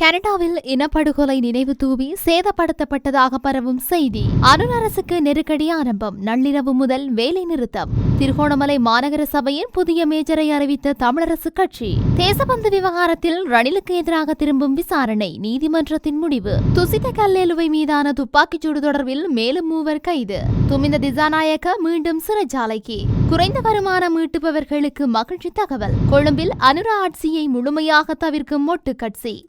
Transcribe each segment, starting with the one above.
கனடாவில் இனப்படுகொலை நினைவு தூவி சேதப்படுத்தப்பட்டதாக பரவும் செய்தி. அருண் அரசுக்கு நெருக்கடி ஆரம்பம். நள்ளிரவு முதல் வேலை நிறுத்தம். திருகோணமலை மாநகர சபையின் புதிய மேஜரை அறிவித்த தமிழரசு கட்சி. தேசபந்து விவகாரத்தில் ரணிலுக்கு எதிராக திரும்பும் விசாரணை. நீதிமன்றத்தின் முடிவு. துசித கல்லேலுவை மீதான துப்பாக்கிச்சூடு தொடர்பில் மேலும் மூவர் கைது. துமிந்த திசாநாயக்க மீண்டும் சிறைச்சாலைக்கு. குறைந்த வருமானம் ஈட்டுபவர்களுக்கு மகிழ்ச்சி தகவல். கொழும்பில் அனுரா ஆட்சியை முழுமையாக தவிர்க்கும் மொட்டு கட்சி.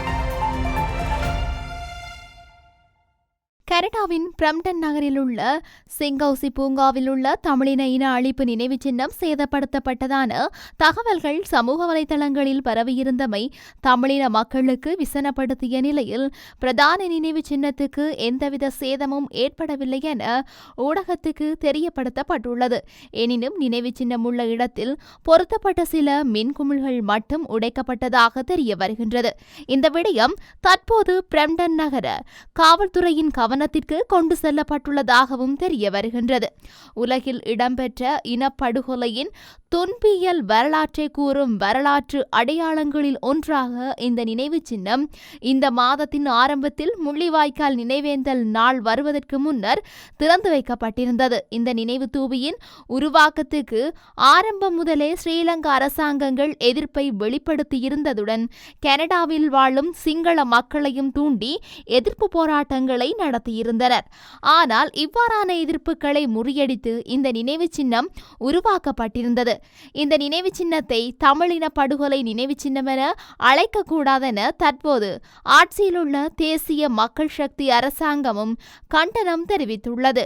கனடாவின் பிரம்டன் நகரில் உள்ள சிங்கௌசி பூங்காவில் உள்ள தமிழின இன அழிப்பு நினைவு சின்னம் சேதப்படுத்தப்பட்டதான தகவல்கள் சமூக வலைதளங்களில் பரவியிருந்தமை தமிழின மக்களுக்கு விசனப்படுத்திய நிலையில் பிரதான நினைவு சின்னத்துக்கு எந்தவித சேதமும் ஏற்படவில்லை என ஊடகத்துக்கு தெரியப்படுத்தப்பட்டுள்ளது. எனினும் நினைவு சின்னம் உள்ள இடத்தில் பொருத்தப்பட்ட சில மின்குமிழ்கள் மட்டும் உடைக்கப்பட்டதாக தெரிய வருகின்றது. இந்த விடயம் தற்போது பிரம்டன் நகர காவல்துறையின் கவனம் கவனத்திற்கு கொண்டு செல்லப்பட்டுள்ளதாகவும் தெரிய வருகின்றது. உலகில் இடம்பெற்ற இனப்படுகொலையின் துன்பியல் வரலாற்றை கூறும் வரலாற்று அடையாளங்களில் ஒன்றாக இந்த நினைவு சின்னம். இந்த மாதத்தின் ஆரம்பத்தில் முள்ளிவாய்க்கால் நினைவேந்தல் நாள் வருவதற்கு முன்னர் திறந்து வைக்கப்பட்டிருந்தது. இந்த நினைவு தூவியின் உருவாக்கத்துக்கு ஆரம்பம் முதலே ஸ்ரீலங்கா அரசாங்கங்கள் எதிர்ப்பை வெளிப்படுத்தியிருந்ததுடன் கனடாவில் வாழும் சிங்கள மக்களையும் தூண்டி எதிர்ப்பு போராட்டங்களை நடத்தி நடத்தியிருந்தனர் ஆனால் இவ்வாறான எதிர்ப்புகளை முறியடித்து இந்த நினைவு சின்னம் உருவாக்கப்பட்டிருந்தது. இந்த நினைவு சின்னத்தை தமிழின படுகொலை நினைவு சின்னம் என அழைக்கக்கூடாதென தற்போது ஆட்சியிலுள்ள தேசிய மக்கள் சக்தி அரசாங்கமும் கண்டனம் தெரிவித்துள்ளது.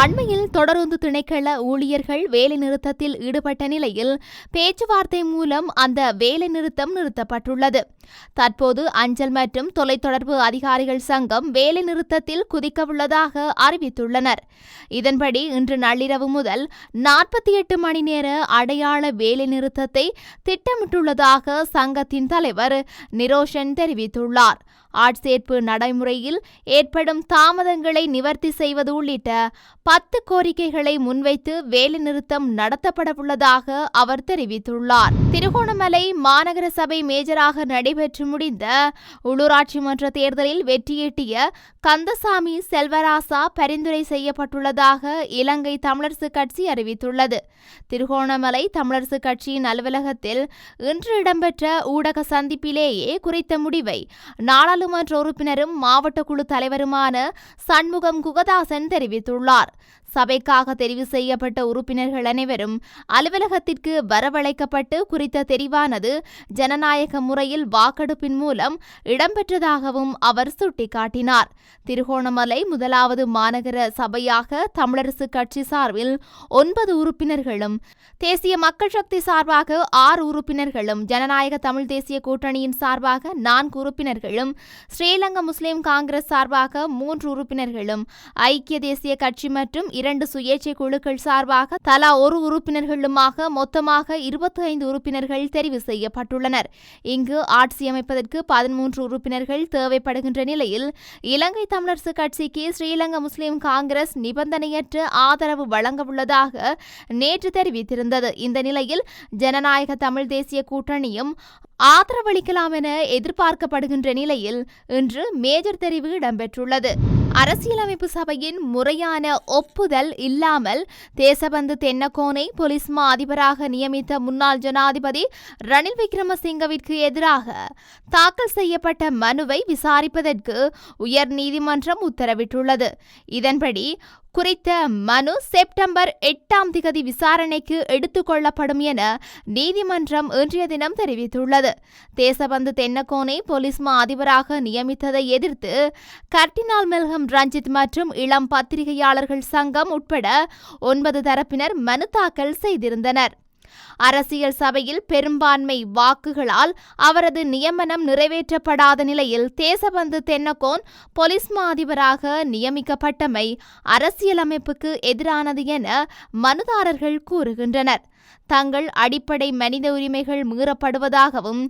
அண்மையில் தொடருந்து திணைக்கள ஊழியர்கள் வேலைநிறுத்தத்தில் ஈடுபட்ட நிலையில் பேச்சுவார்த்தை மூலம் அந்த வேலைநிறுத்தம் நிறுத்தப்பட்டுள்ளது. தற்போது அஞ்சல் மற்றும் தொலைத்தொடர்பு அதிகாரிகள் சங்கம் வேலைநிறுத்தத்தில் குதிக்கவுள்ளதாக அறிவித்துள்ளனர். இதன்படி இன்று நள்ளிரவு முதல் நாற்பத்தி எட்டு மணி நேர அடையாள வேலைநிறுத்தத்தை திட்டமிட்டுள்ளதாக சங்கத்தின் தலைவர் நிரோஷன் தெரிவித்துள்ளார். ஆட்சேர்ப்பு நடைமுறையில் ஏற்படும் தாமதங்களை நிவர்த்தி செய்வது உள்ளிட்ட பத்து கோரிக்கைகளை முன்வைத்து வேலைநிறுத்தம் நடத்தப்படவுள்ளதாக அவர் தெரிவித்துள்ளார். திருகோணமலை மாநகர சபை மேஜராக நடைபெற்று முடிந்த உள்ளூராட்சி மன்ற தேர்தலில் வெற்றியீட்டிய கந்தசாமி செல்வராசா பரிந்துரை செய்யப்பட்டுள்ளதாக இலங்கை தமிழரசு கட்சி அறிவித்துள்ளது. திருகோணமலை தமிழரசு கட்சியின் அலுவலகத்தில் இன்று இடம்பெற்ற ஊடக சந்திப்பிலேயே குறித்த முடிவை நாடாளுமன்ற உறுப்பினரும் மாவட்ட குழு தலைவருமான சண்முகம் குகதாசன் தெரிவித்துள்ளார். சபைக்காக தெரிவு செய்யப்பட்ட உறுப்பினர்கள் அனைவரும் அலுவலகத்திற்கு வரவழைக்கப்பட்டு குறித்த தெரிவானது ஜனநாயக முறையில் வாக்கெடுப்பின் மூலம் இடம்பெற்றதாகவும் அவர் சுட்டிக்காட்டினார். திருகோணமலை முதலாவது மாநகர சபையாக தமிழரசு கட்சி சார்பில் ஒன்பது உறுப்பினர்களும் தேசிய மக்கள் சக்தி சார்பாக ஆறு உறுப்பினர்களும் ஜனநாயக தமிழ் தேசிய கூட்டணியின் சார்பாக நான்கு உறுப்பினர்களும் ஸ்ரீலங்கா முஸ்லிம் காங்கிரஸ் சார்பாக மூன்று உறுப்பினர்களும் ஐக்கிய தேசிய கட்சி மற்றும் இரண்டு சுயேட்சை குழுக்கள் சார்பாக தலா ஒரு உறுப்பினர்களுமாக மொத்தமாக இருபத்தி ஐந்து உறுப்பினர்கள் தெரிவு செய்யப்பட்டுள்ளனர். இங்கு ஆட்சி அமைப்பதற்கு பதிமூன்று உறுப்பினர்கள் தேவைப்படுகின்ற நிலையில் இலங்கை தமிழரசு கட்சிக்கு ஸ்ரீலங்கா முஸ்லிம் காங்கிரஸ் நிபந்தனையற்ற ஆதரவு வழங்கவுள்ளதாக நேற்று தெரிவித்திருந்தது. இந்த நிலையில் ஜனநாயக தமிழ் தேசிய கூட்டணியும் ஆதரவளிக்கலாம் என எதிர்பார்க்கப்படுகின்ற நிலையில் இன்று மேஜர் தெரிவு இடம்பெற்றுள்ளது. அரசியலமைப்பு சபையின் முறையான ஒப்புதல் இல்லாமல் தேசபந்து தென்னக்கோனை போலீஸ் மா அதிபராக நியமித்த முன்னாள் ஜனாதிபதி ரணில் விக்ரமசிங்கவிற்கு எதிராக தாக்கல் செய்யப்பட்ட மனுவை விசாரிப்பதற்கு உயர் நீதிமன்றம் உத்தரவிட்டுள்ளது. இதன்படி குறித்த மனு செப்டம்பர் எட்டாம் திகதி விசாரணைக்கு எடுத்துக் கொள்ளப்படும் என நீதிமன்றம் இன்றைய தினம் தெரிவித்துள்ளது. தேசபந்து தென்னகோனை போலீஸ் மா அதிபராக நியமித்ததை எதிர்த்து கர்டினால் மெல்கம் ரஞ்சித் மற்றும் இளம் பத்திரிகையாளர்கள் சங்கம் உட்பட ஒன்பது தரப்பினர் மனு தாக்கல் செய்திருந்தனர். அரசியல் சபையில் பெரும்பான்மை வாக்குகளால் அவரது நியமனம் நிறைவேற்றப்படாத நிலையில் தேசபந்து தென்னகோன் போலீஸ் மா அதிபராக நியமிக்கப்பட்டமை அரசியலமைப்புக்கு எதிரானது என மனுதாரர்கள் கூறுகின்றனர். தங்கள் அடிப்படை மனித உரிமைகள் மீறப்படுவதாகவும்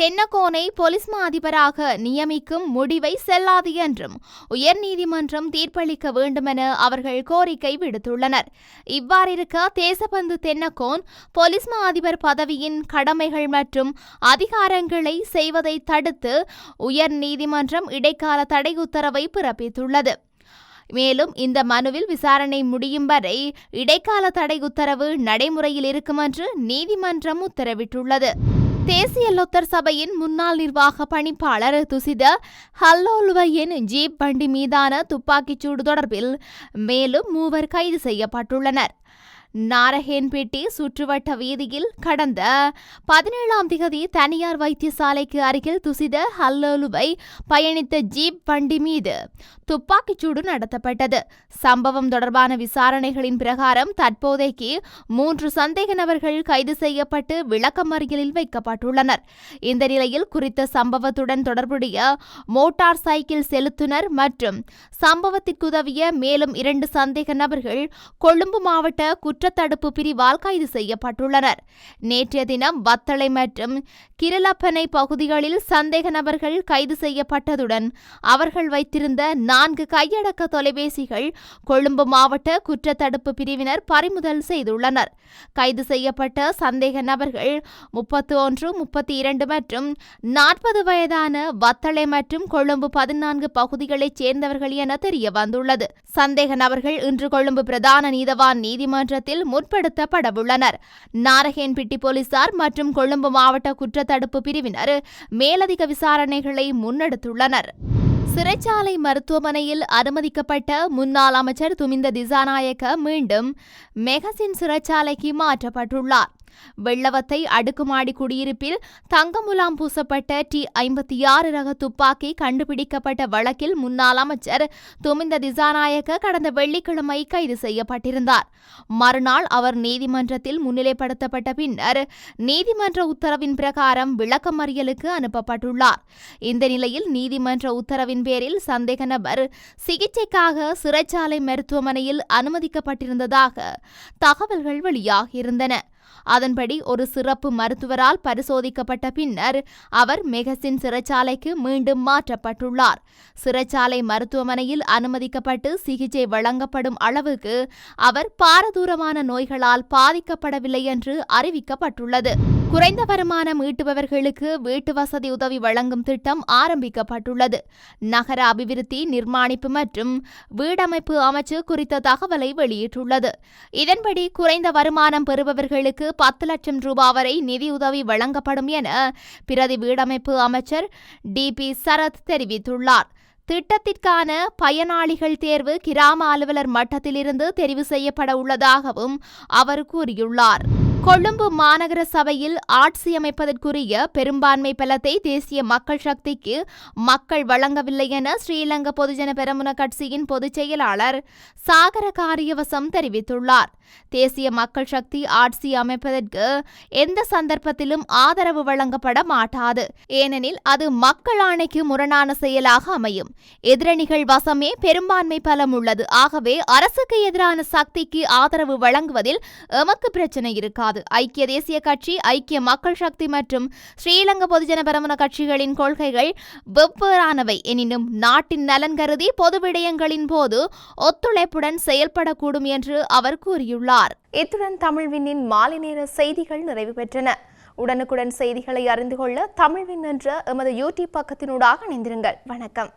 தென்னகோனை போலீஸ் மா அதிபராக நியமிக்கும் முடிவை செல்லாது என்றும் உயர்நீதிமன்றம் தீர்ப்பளிக்க வேண்டுமென அவர்கள் கோரிக்கை விடுத்துள்ளனர். இவ்வாறிருக்க தேசபந்து தென்னகோன் போலீஸ் மா அதிபர் பதவியின் கடமைகள் மற்றும் அதிகாரங்களை செய்வதை தடுத்து உயர்நீதிமன்றம் இடைக்கால தடை உத்தரவை பிறப்பித்துள்ளது. மேலும் இந்த மனுவில் விசாரணை முடியும் வரை இடைக்கால தடை உத்தரவு நடைமுறையில் இருக்கும் என்று நீதிமன்றம் உத்தரவிட்டுள்ளது. தேசிய லொத்தர் சபையின் முன்னாள் நிர்வாக பணிப்பாளர் துசித ஹல்லோலுவையின் ஜீப் வண்டி மீதான துப்பாக்கிச்சூடு தொடர்பில் மேலும் மூவர் கைது செய்யப்பட்டுள்ளனர். நாரஹேன்பேட்டை சுற்றுவட்ட வீதியில் கடந்த பதினேழாம் திகதி தனியார் வைத்தியசாலைக்கு அருகில் துசித ஹல்லோலுவை பயணித்த ஜீப் வண்டி மீது துப்பாக்கிச்சூடு நடத்தப்பட்டது. சம்பவம் தொடர்பான விசாரணைகளின் பிரகாரம் தற்போதைக்கு மூன்று சந்தேக நபர்கள் கைது செய்யப்பட்டு விளக்கமறியலில் வைக்கப்பட்டுள்ளனர். இந்த நிலையில் குறித்த சம்பவத்துடன் தொடர்புடைய மோட்டார் சைக்கிள் செலுத்துனர் மற்றும் சம்பவத்திற்குதவிய மேலும் இரண்டு சந்தேக நபர்கள் கொழும்பு மாவட்ட குற்றத்தடுப்பு பிரிவால் கைது செய்யப்பட்டுள்ளனர். நேற்றைய தினம் வத்தளை மற்றும் கிரலப்பனை பகுதிகளில் சந்தேக நபர்கள் கைது செய்யப்பட்டதுடன் அவர்கள் வைத்திருந்த நான்கு கையடக்க தொலைபேசிகள் கொழும்பு மாவட்ட குற்றத்தடுப்பு பிரிவினர் பறிமுதல் செய்துள்ளனர். கைது செய்யப்பட்ட சந்தேக நபர்கள் முப்பத்தி ஒன்று முப்பத்தி இரண்டு மற்றும் நாற்பது வயதான வத்தளை மற்றும் கொழும்பு பதினான்கு பகுதிகளைச் சேர்ந்தவர்கள் என தெரிய வந்துள்ளது சந்தேக நபர்கள் இன்று கொழும்பு பிரதான நீதவான் நீதிமன்றத்தில் முற்படுத்தப்படவுள்ளனர். நாரகேன்பிட்டி போலீசார் மற்றும் கொழும்பு மாவட்ட குற்ற தடுப்பு பிரிவினர் மேலதிக விசாரணைகளை முன்னெடுத்துள்ளனர். சிறைச்சாலை மருத்துவமனையில் அனுமதிக்கப்பட்ட முன்னாள் அமைச்சர் துமிந்த திசாநாயக்க மீண்டும் மெகசின் சிறைச்சாலைக்கு மாற்றப்பட்டுள்ளார். வெள்ளவத்தை அடுக்குமாடி குடியிருப்பில் தங்கமுலாம் பூசப்பட்ட டி ஐம்பத்தி ஆறு ரக துப்பாக்கி கண்டுபிடிக்கப்பட்ட வழக்கில் முன்னாள் அமைச்சர் துமிந்த திசாநாயக்க கடந்த வெள்ளிக்கிழமை கைது செய்யப்பட்டிருந்தார். மறுநாள் அவர் நீதிமன்றத்தில் முன்னிலைப்படுத்தப்பட்ட பின்னர் நீதிமன்ற உத்தரவின் பிரகாரம் விளக்கமறியலுக்கு அனுப்பப்பட்டுள்ளார். இந்த நிலையில் நீதிமன்ற உத்தரவின் பேரில் சந்தேக நபர் சிகிச்சைக்காக சிறைச்சாலை மருத்துவமனையில் அனுமதிக்கப்பட்டிருந்ததாக தகவல்கள் வெளியாகியிருந்தன. அதன்படி ஒரு சிறப்பு மருத்துவரால் பரிசோதிக்கப்பட்ட பின்னர் அவர் மெகசின் சிறைச்சாலைக்கு மீண்டும் மாற்றப்பட்டுள்ளார். சிறைச்சாலை மருத்துவமனையில் அனுமதிக்கப்பட்டு சிகிச்சை வழங்கப்படும் அளவுக்கு அவர் பாரதூரமான நோய்களால் பாதிக்கப்படவில்லை என்று அறிவிக்கப்பட்டுள்ளது. குறைந்த வருமானம் ஈட்டுபவர்களுக்கு வீட்டு வசதி உதவி வழங்கும் திட்டம் ஆரம்பிக்கப்பட்டுள்ளது. நகர அபிவிருத்தி நிர்மாணிப்பு மற்றும் வீடமைப்பு அமைச்சு குறித்த தகவலை வெளியிட்டுள்ளது. இதன்படி குறைந்த வருமானம் பெறுபவர்களுக்கு பத்து லட்சம் ரூபாய் வரை நிதியுதவி வழங்கப்படும் என பிரதி வீடமைப்பு அமைச்சர் டி பி சரத் தெரிவித்துள்ளார். திட்டத்திற்கான பயனாளிகள் தேர்வு கிராம அலுவலர் மட்டத்திலிருந்து தெரிவு செய்யப்பட உள்ளதாகவும் அவர் கூறியுள்ளார். கொழும்பு மாநகர சபையில் ஆட்சி அமைப்பதற்குரிய பெரும்பான்மை பலத்தை தேசிய மக்கள் சக்திக்கு மக்கள் வழங்கவில்லை என ஸ்ரீலங்கா பொதுஜன பெரமுன கட்சியின் பொதுச் செயலாளர் சாகர காரியவசம் தெரிவித்துள்ளார். தேசிய மக்கள் சக்தி ஆட்சி அமைப்பதற்கு எந்த சந்தர்ப்பத்திலும் ஆதரவு வழங்கப்பட மாட்டாது. ஏனெனில் அது மக்கள் ஆணைக்கு முரணான செயலாக அமையும். எதிரணிகள் வசமே பெரும்பான்மை பலம் உள்ளது. ஆகவே அரசுக்கு எதிரான சக்திக்கு ஆதரவு வழங்குவதில் எமக்கு பிரச்சனை இருக்காது. ஐக்கிய தேசிய கட்சி ஐக்கிய மக்கள் சக்தி மற்றும் ஸ்ரீலங்கா பொதுஜன பெரமுன கட்சிகளின் கொள்கைகள் வெவ்வேறானவை. எனினும் நாட்டின் நலன் கருதி பொது விடயங்களின் போது ஒத்துழைப்புடன் செயல்படக்கூடும் என்று அவர் கூறியுள்ளார். இத்துடன் தமிழ்வினின் மாலை நேர செய்திகள் நிறைவு பெற்றன. உடனுக்குடன் செய்திகளை அறிந்து கொள்ள தமிழ்வின் என்ற எமது யூடியூப் பக்கத்தினூடாக இணைந்திருங்கள். வணக்கம்.